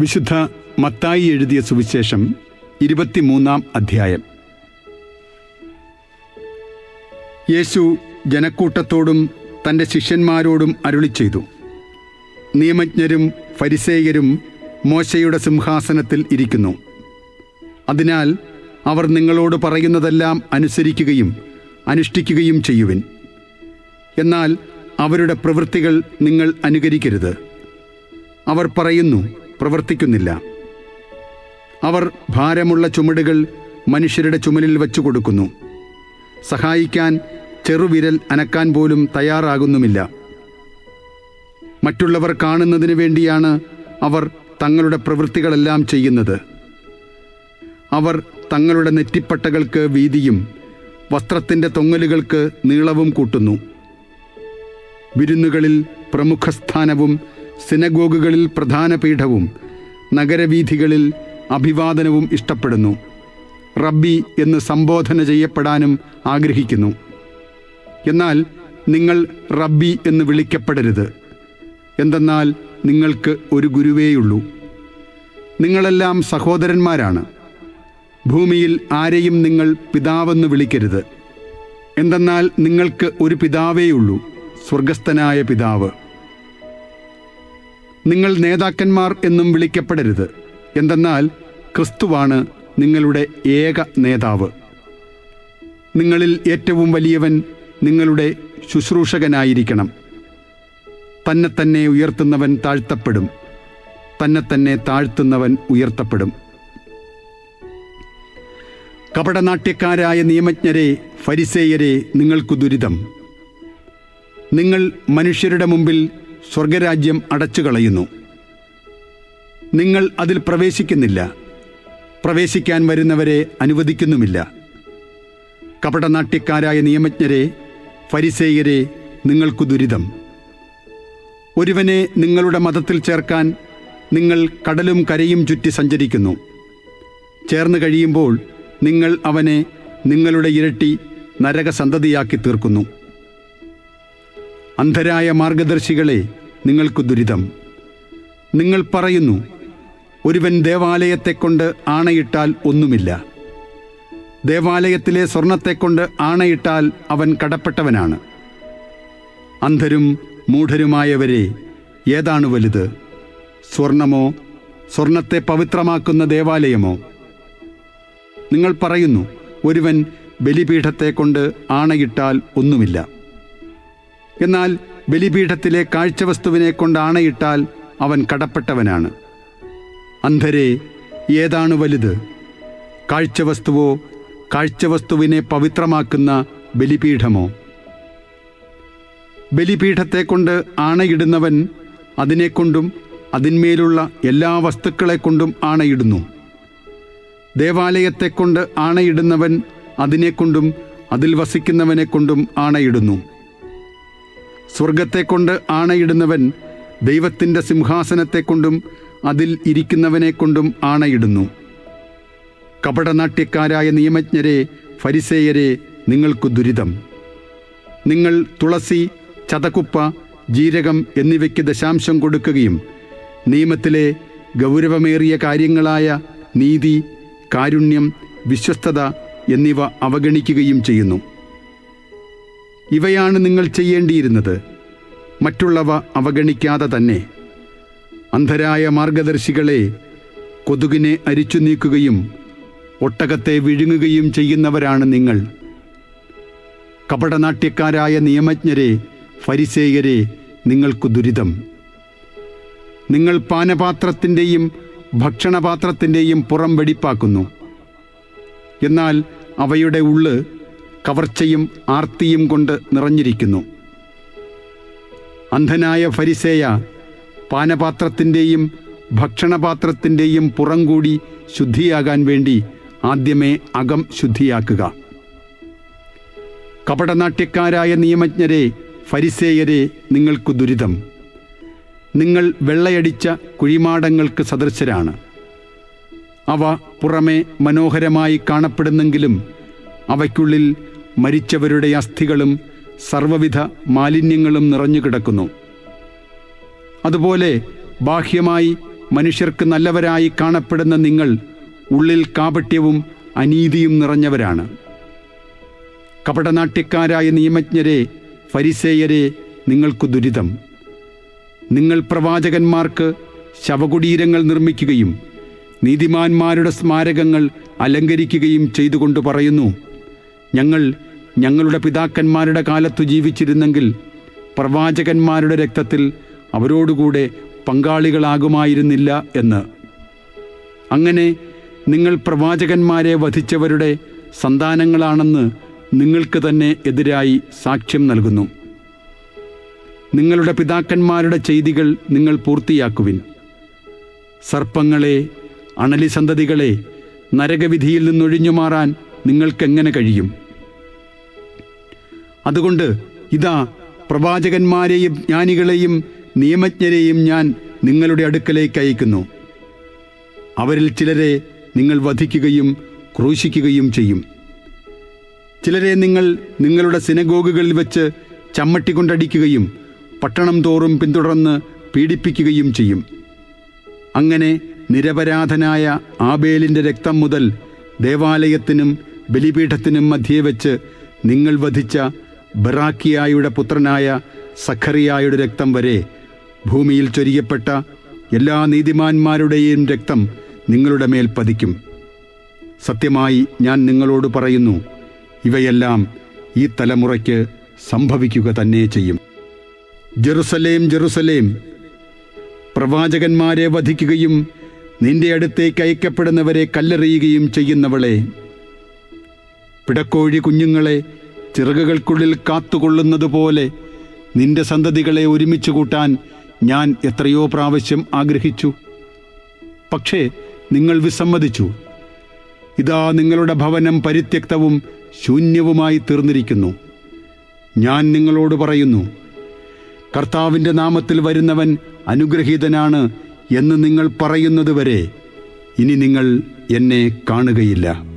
വിശുദ്ധ മത്തായി എഴുതിയ സുവിശേഷം ഇരുപത്തിമൂന്നാം അധ്യായം. യേശു ജനക്കൂട്ടത്തോടും തന്റെ ശിഷ്യന്മാരോടും അരുളി ചെയ്തു. നിയമജ്ഞരും ഫരിസേയരും മോശയുടെ സിംഹാസനത്തിൽ ഇരിക്കുന്നു. അതിനാൽ അവർ നിങ്ങളോട് പറയുന്നതെല്ലാം അനുസരിക്കുകയും അനുഷ്ഠിക്കുകയും ചെയ്യുവിൻ. എന്നാൽ അവരുടെ പ്രവൃത്തികൾ നിങ്ങൾ അനുകരിക്കരുത്. അവർ പറയുന്നു പ്രവർത്തിക്കുന്നില്ല. അവർ ഭാരമുള്ള ചുമടുകൾ മനുഷ്യരുടെ ചുമലിൽ വച്ചു കൊടുക്കുന്നു. സഹായിക്കാൻ ചെറുവിരൽ അനക്കാൻ പോലും തയ്യാറാകുന്നുമില്ല. മറ്റുള്ളവർ കാണുന്നതിന് വേണ്ടിയാണ് അവർ തങ്ങളുടെ പ്രവൃത്തികളെല്ലാം ചെയ്യുന്നത്. അവർ തങ്ങളുടെ നെറ്റിപ്പട്ടകൾക്ക് വീതിയും വസ്ത്രത്തിന്റെ തൊങ്ങലുകൾക്ക് നീളവും കൂട്ടുന്നു. വിരുന്നുകളിൽ പ്രമുഖസ്ഥാനവും സിനഗോഗുകളിൽ പ്രധാന പീഠവും നഗരവീഥികളിൽ അഭിവാദനവും ഇഷ്ടപ്പെടുന്നു. റബ്ബി എന്ന് സംബോധന ചെയ്യപ്പെടാനും ആഗ്രഹിക്കുന്നു. എന്നാൽ നിങ്ങൾ റബ്ബി എന്ന് വിളിക്കപ്പെടരുത്. എന്തെന്നാൽ നിങ്ങൾക്ക് ഒരു ഗുരുവേയുള്ളൂ നിങ്ങളെല്ലാം സഹോദരന്മാരാണ്. ഭൂമിയിൽ ആരെയും നിങ്ങൾ പിതാവെന്ന് വിളിക്കരുത്. എന്തെന്നാൽ നിങ്ങൾക്ക് ഒരു പിതാവേയുള്ളൂ സ്വർഗസ്ഥനായ പിതാവ്. നിങ്ങൾ നേതാക്കന്മാർ എന്നും വിളിക്കപ്പെടരുത്. എന്തെന്നാൽ ക്രിസ്തുവാണ് നിങ്ങളുടെ ഏക നേതാവ്. നിങ്ങളിൽ ഏറ്റവും വലിയവൻ നിങ്ങളുടെ ശുശ്രൂഷകനായിരിക്കണം. തന്നെ തന്നെ ഉയർത്തുന്നവൻ താഴ്ത്തപ്പെടും. തന്നെ തന്നെ താഴ്ത്തുന്നവൻ ഉയർത്തപ്പെടും. കപടനാട്യക്കാരായ നിയമജ്ഞരെ ഫരിസേയരെ നിങ്ങൾക്കു ദുരിതം. നിങ്ങൾ മനുഷ്യരുടെ മുമ്പിൽ സ്വർഗരാജ്യം അടച്ചു കളയുന്നു നിങ്ങൾ അതിൽ പ്രവേശിക്കുന്നില്ല. പ്രവേശിക്കാൻ വരുന്നവരെ അനുവദിക്കുന്നുമില്ല. കപടനാട്യക്കാരായ നിയമജ്ഞരെ ഫരിസേയരെ നിങ്ങൾക്കു ദുരിതം. ഒരുവനെ നിങ്ങളുടെ മതത്തിൽ ചേർക്കാൻ നിങ്ങൾ കടലും കരയും ചുറ്റി സഞ്ചരിക്കുന്നു. ചേർന്ന് കഴിയുമ്പോൾ നിങ്ങൾ അവനെ നിങ്ങളുടെ ഇരട്ടി നരകസന്തതിയാക്കി തീർക്കുന്നു. അന്ധരായ മാർഗദർശികളെ നിങ്ങൾക്ക് ദുരിതം. നിങ്ങൾ പറയുന്നു ഒരുവൻ ദേവാലയത്തെക്കൊണ്ട് ആണയിട്ടാൽ ഒന്നുമില്ല. ദേവാലയത്തിലെ സ്വർണത്തെക്കൊണ്ട് ആണയിട്ടാൽ അവൻ കടപ്പെട്ടവനാണ്. അന്ധരും മൂഢരുമായവരെ ഏതാണ് വലുത്? സ്വർണമോ സ്വർണത്തെ പവിത്രമാക്കുന്ന ദേവാലയമോ? നിങ്ങൾ പറയുന്നു ഒരുവൻ ബലിപീഠത്തെ കൊണ്ട് ആണയിട്ടാൽ ഒന്നുമില്ല. എന്നാൽ ബലിപീഠത്തിലെ കാഴ്ചവസ്തുവിനെ കൊണ്ട് ആണയിട്ടാൽ അവൻ കടപ്പെട്ടവനാണ്. അന്ധരെ ഏതാണ് വലുത്? കാഴ്ചവസ്തുവോ കാഴ്ചവസ്തുവിനെ പവിത്രമാക്കുന്ന ബലിപീഠമോ? ബലിപീഠത്തെക്കൊണ്ട് ആണയിടുന്നവൻ അതിനെക്കൊണ്ടും അതിന്മേലുള്ള എല്ലാ വസ്തുക്കളെക്കൊണ്ടും ആണയിടുന്നു. ദേവാലയത്തെക്കൊണ്ട് ആണയിടുന്നവൻ അതിനെക്കൊണ്ടും അതിൽ വസിക്കുന്നവനെക്കൊണ്ടും ആണയിടുന്നു. സ്വർഗത്തെക്കൊണ്ട് ആണയിടുന്നവൻ ദൈവത്തിന്റെ സിംഹാസനത്തെക്കൊണ്ടും അതിൽ ഇരിക്കുന്നവനെക്കൊണ്ടും ആണയിടുന്നു. കപടനാട്യക്കാരായ നിയമജ്ഞരെ ഫരിസേയരെ നിങ്ങൾക്കു ദുരിതം. നിങ്ങൾ തുളസി ചതക്കുപ്പ ജീരകം എന്നിവയ്ക്ക് ദശാംശം കൊടുക്കുകയും നിയമത്തിലെ ഗൗരവമേറിയ കാര്യങ്ങളായ നീതി കാരുണ്യം വിശ്വസ്തത എന്നിവ അവഗണിക്കുകയും ചെയ്യുന്നു. ഇവയാണ് നിങ്ങൾ ചെയ്യേണ്ടിയിരുന്നത്. മറ്റുള്ളവ അവഗണിക്കാതെ തന്നെ. അന്ധരായ മാർഗദർശികളെ കൊതുകിനെ അരിച്ചു നീക്കുകയും ഒട്ടകത്തെ വിഴുങ്ങുകയും ചെയ്യുന്നവരാണ് നിങ്ങൾ. കപടനാട്യക്കാരായ നിയമജ്ഞരെ ഫരിസേയരെ നിങ്ങൾക്കു ദുരിതം. നിങ്ങൾ പാനപാത്രത്തിന്റെയും ഭക്ഷണപാത്രത്തിന്റെയും പുറം വെടിപ്പാക്കുന്നു. എന്നാൽ അവയുടെ ഉള്ള് കവർച്ചയും ആർത്തിയും കൊണ്ട് നിറഞ്ഞിരിക്കുന്നു. അന്ധനായ ഫരിസേയ പാനപാത്രത്തിന്റെയും ഭക്ഷണപാത്രത്തിന്റെയും പുറം കൂടി ശുദ്ധിയാകാൻ വേണ്ടി ആദ്യമേ അകം ശുദ്ധിയാക്കുക. കപടനാട്യക്കാരായ നിയമജ്ഞരെ ഫരിസേയരെ നിങ്ങൾക്കു ദുരിതം. നിങ്ങൾ വെള്ളയടിച്ച കുഴിമാടങ്ങൾക്ക് സദൃശരാണ്. അവ പുറമെ മനോഹരമായി കാണപ്പെടുന്നെങ്കിലും അവയ്ക്കുള്ളിൽ മരിച്ചവരുടെ അസ്ഥികളും സർവവിധ മാലിന്യങ്ങളും നിറഞ്ഞു കിടക്കുന്നു അതുപോലെ ബാഹ്യമായി മനുഷ്യർക്ക് നല്ലവരായി കാണപ്പെടുന്ന നിങ്ങൾ ഉള്ളിൽ കാപട്യവും അനീതിയും നിറഞ്ഞവരാണ്. കപടനാട്യക്കാരായ നിയമജ്ഞരെ ഫരിസേയരെ നിങ്ങൾക്കു ദുരിതം. നിങ്ങൾ പ്രവാചകന്മാർക്ക് ശവകുടീരങ്ങൾ നിർമ്മിക്കുകയും നീതിമാന്മാരുടെ സ്മാരകങ്ങൾ അലങ്കരിക്കുകയും ചെയ്തുകൊണ്ട് പറയുന്നു ഞങ്ങൾ ഞങ്ങളുടെ പിതാക്കന്മാരുടെ കാലത്തു ജീവിച്ചിരുന്നെങ്കിൽ പ്രവാചകന്മാരുടെ രക്തത്തിൽ അവരോടുകൂടെ പങ്കാളികളാകുമായിരുന്നില്ല എന്ന്. അങ്ങനെ നിങ്ങൾ പ്രവാചകന്മാരെ വധിച്ചവരുടെ സന്താനങ്ങളാണെന്ന് നിങ്ങൾക്ക് തന്നെ എതിരായി സാക്ഷ്യം നൽകുന്നു. നിങ്ങളുടെ പിതാക്കന്മാരുടെ ചെയ്തികൾ നിങ്ങൾ പൂർത്തിയാക്കുവിൻ. സർപ്പങ്ങളെ അണലിസന്തതികളെ നരകവിധിയിൽ നിന്നൊഴിഞ്ഞു മാറാൻ നിങ്ങൾക്കെങ്ങനെ കഴിയും? അതുകൊണ്ട് ഇതാ പ്രവാചകന്മാരെയും ജ്ഞാനികളെയും നിയമജ്ഞരെയും ഞാൻ നിങ്ങളുടെ അടുക്കലേക്ക് അയക്കുന്നു. അവരിൽ ചിലരെ നിങ്ങൾ വധിക്കുകയും ക്രൂശിക്കുകയും ചെയ്യും. ചിലരെ നിങ്ങൾ നിങ്ങളുടെ സിനഗോഗുകളിൽ വെച്ച് ചമ്മട്ടി കൊണ്ടടിക്കുകയും പട്ടണം തോറും പിന്തുടർന്ന് പീഡിപ്പിക്കുകയും ചെയ്യും. അങ്ങനെ നിരപരാധനായ ആബേലിന്റെ രക്തം മുതൽ ദേവാലയത്തിനും ബലിപീഠത്തിനും മധ്യേ വെച്ച് നിങ്ങൾ വധിച്ച ബറാക്കിയായുടെ പുത്രനായ സഖറിയായുടെ രക്തം വരെ ഭൂമിയിൽ ചൊരിയപ്പെട്ട എല്ലാ നീതിമാന്മാരുടെയും രക്തം നിങ്ങളുടെ മേൽ പതിക്കും. സത്യമായി ഞാൻ നിങ്ങളോട് പറയുന്നു ഇവയെല്ലാം ഈ തലമുറയ്ക്ക് സംഭവിക്കുക തന്നെ ചെയ്യും. Jerusalem Jerusalem. പ്രവാചകന്മാരെ വധിക്കുകയും നിന്റെ അടുത്തേക്ക് അയക്കപ്പെടുന്നവരെ കല്ലെറിയുകയും ചെയ്യുന്നവളെ. പിടക്കോഴി കുഞ്ഞുങ്ങളെ ചിറകുകൾക്കുള്ളിൽ കാത്തുകൊള്ളുന്നതുപോലെ നിന്റെ സന്തതികളെ ഒരുമിച്ച് കൂട്ടാൻ ഞാൻ എത്രയോ പ്രാവശ്യം ആഗ്രഹിച്ചു. പക്ഷേ നിങ്ങൾ വിസമ്മതിച്ചു. ഇതാ നിങ്ങളുടെ ഭവനം പരിത്യക്തവും ശൂന്യവുമായി തീർന്നിരിക്കുന്നു. ഞാൻ നിങ്ങളോട് പറയുന്നു കർത്താവിന്റെ നാമത്തിൽ വരുന്നവൻ അനുഗ്രഹീതനാണ് എന്ന് നിങ്ങൾ പറയുന്നതുവരെ ഇനി നിങ്ങൾ എന്നെ കാണുകയില്ല.